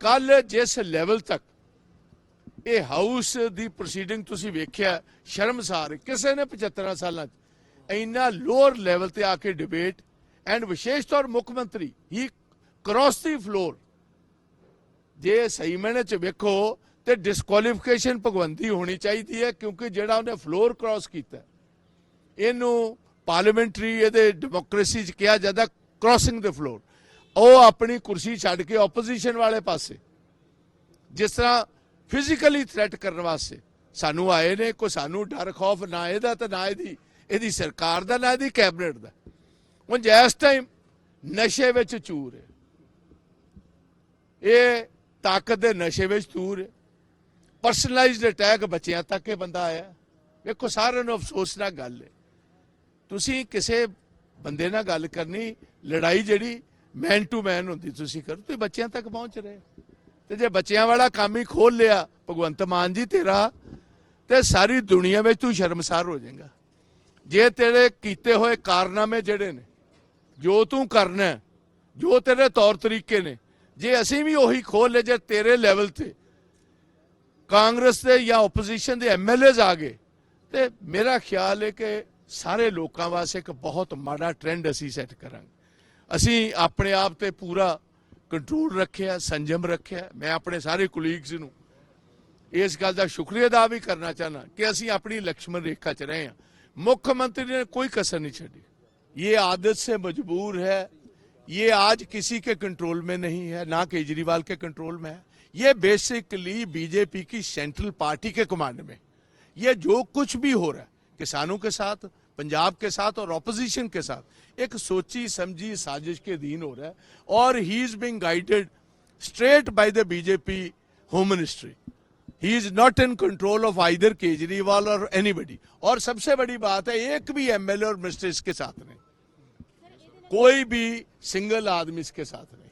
ਕੱਲ ਜਿਸ ਲੈਵਲ ਤੱਕ ਇਹ ਹਾਊਸ ਦੀ ਪ੍ਰੋਸੀਡਿੰਗ ਤੁਸੀਂ ਵੇਖਿਆ, ਸ਼ਰਮਸਾਰ, ਕਿਸੇ ਨੇ 75 ਸਾਲਾਂ 'ਚ ਇੰਨਾ ਲੋਅਰ ਲੈਵਲ ਤੇ ਆ ਕੇ ਡਿਬੇਟ ਐਂਡ ਵਿਸ਼ੇਸ਼ ਤੌਰ ਮੁੱਖ ਮੰਤਰੀ ਹੀ ਕ੍ਰਾਸ ਦੀ ਫਲੋਰ ਜੇ ਸਹੀ ਮੈਨੇ ਚ ਵੇਖੋ ਤੇ ਡਿਸਕੁਆਲੀਫਿਕੇਸ਼ਨ ਭਗਵੰਤੀ ਹੋਣੀ ਚਾਹੀਦੀ ਹੈ ਕਿਉਂਕਿ ਜਿਹੜਾ ਉਹਨੇ ਫਲੋਰ ਕ੍ਰਾਸ ਕੀਤਾ, ਇਹਨੂੰ ਪਾਰਲੀਮੈਂਟਰੀ ਇਹਦੇ ਡੈਮੋਕ੍ਰੇਸੀ ਚ ਕਿਹਾ ਜਾਂਦਾ ਕ੍ਰਾਸਿੰਗ ਦ ਫਲੋਰ ਉਹ ਆਪਣੀ ਕੁਰਸੀ ਛੱਡ ਕੇ ਆਪੋਜੀਸ਼ਨ ਵਾਲੇ ਪਾਸੇ, ਜਿਸ ਤਰ੍ਹਾਂ ਫਿਜ਼ੀਕਲੀ ਥ੍ਰੈਟ ਕਰਨ ਵਾਸਤੇ ਸਾਨੂੰ ਆਏ ਨੇ, ਕੋਈ ਸਾਨੂੰ ਡਰ, ਖੌਫ ਨਾ ਇਹਦਾ ਤੇ ਨਾ ਇਹਦੀ ਇਹਦੀ ਸਰਕਾਰ ਦਾ, ਨਾ ਇਹਦੀ ਕੈਬਨਿਟ ਦਾ। ਹੁਣ ਇਸ ਟਾਈਮ ਨਸ਼ੇ ਵਿੱਚ ਚੂਰ ਹੈ, ਇਹ ਤਾਕਤ ਦੇ ਨਸ਼ੇ ਵਿੱਚ ਚੂਰ ਹੈ ਪਰਸਨਲਾਈਜ਼ਡ ਅਟੈਕ ਬੱਚਿਆਂ ਤੱਕ ਇਹ ਬੰਦਾ ਆਇਆ। ਵੇਖੋ, ਸਾਰਿਆਂ ਨੂੰ ਅਫਸੋਸ ਨਾਲ ਗੱਲ ਹੈ। ਤੁਸੀਂ ਕਿਸੇ ਬੰਦੇ ਨਾਲ ਗੱਲ ਕਰਨੀ, ਲੜਾਈ ਜਿਹੜੀ ਮੈਨ ਟੂ ਮੈਨ ਹੁੰਦੀ, ਤੁਸੀਂ ਕਰੋ, ਤੁਸੀਂ ਬੱਚਿਆਂ ਤੱਕ ਪਹੁੰਚ ਰਹੇ ਹੋ। ਤੇ ਜੇ ਬੱਚਿਆਂ ਵਾਲਾ ਕੰਮ ਹੀ ਖੋਲ ਲਿਆ, ਭਗਵੰਤ ਮਾਨ ਜੀ ਤੇਰਾ, ਤੇ ਸਾਰੀ ਦੁਨੀਆ ਵਿੱਚ ਤੂੰ ਸ਼ਰਮਸਾਰ ਹੋ ਜਾਏਗਾ ਜੇ ਤੇਰੇ ਕੀਤੇ ਹੋਏ ਕਾਰਨਾਮੇ ਜਿਹੜੇ ਨੇ, ਜੋ ਤੂੰ ਕਰਨਾ ਜੋ ਤੇਰੇ ਤੌਰ ਤਰੀਕੇ ਨੇ, ਜੇ ਅਸੀਂ ਵੀ ਉਹੀ ਖੋਲ ਲਏ ਜੇ ਤੇਰੇ ਲੈਵਲ ਤੇ ਕਾਂਗਰਸ ਦੇ ਜਾਂ ਆਪੋਜੀਸ਼ਨ ਦੇ ਐਮਐਲਏਜ਼ ਆ ਗਏ, ਤੇ ਮੇਰਾ ਖਿਆਲ ਹੈ ਕਿ ਸਾਰੇ ਲੋਕਾਂ ਵਾਸਤੇ ਇੱਕ ਬਹੁਤ ਮਾੜਾ ਟ੍ਰੈਂਡ ਅਸੀਂ ਸੈੱਟ ਕਰਾਂਗੇ ਅਸੀਂ ਆਪਣੇ ਆਪ ਤੇ ਪੂਰਾ ਕੰਟਰੋਲ ਰੱਖਿਆ, ਸੰਜਮ ਰੱਖਿਆ। ਮੈਂ ਆਪਣੇ ਸਾਰੇ ਕੁਲੀਗਸ ਨੂੰ ਇਸ ਗੱਲ ਦਾ ਸ਼ੁਕਰੀਆ ਅਦਾ ਵੀ ਕਰਨਾ ਚਾਹਨਾ ਕਿ ਅਸੀਂ ਆਪਣੀ ਲਕਸ਼ਮਣ ਰੇਖਾ 'ਚ ਰਹੇ ਹਾਂ। ਮੁੱਖ ਮੰਤਰੀ ਨੇ ਕੋਈ ਕਸਰ ਨਹੀਂ ਛੱਡੀ। ਇਹ ਆਦਤ ਸੇ ਮਜਬੂਰ ਹੈ। ये आज ਕਿਸੇ के कंट्रोल में नहीं है ना केजरीवाल के कंट्रोल में है ये बेसिकली बीजेपी की ਸੈਂਟਰਲ ਪਾਰਟੀ ਕੇ ਕਮਾਂਡ में ये जो कुछ भी हो रहा किसानों के साथ, पंजाब के साथ और ऑपोजिशन के साथ। एक सोची समझी साजिश के अधीन हो रहा है और he is being guided straight by the BJP home ministry he is not in control of either Kejriwal और एनीबडी और सबसे बड़ी बात है, एक भी एमएलए और मिनिस्टर इसके साथ नहीं। कोई भी सिंगल आदमी इसके साथ नहीं।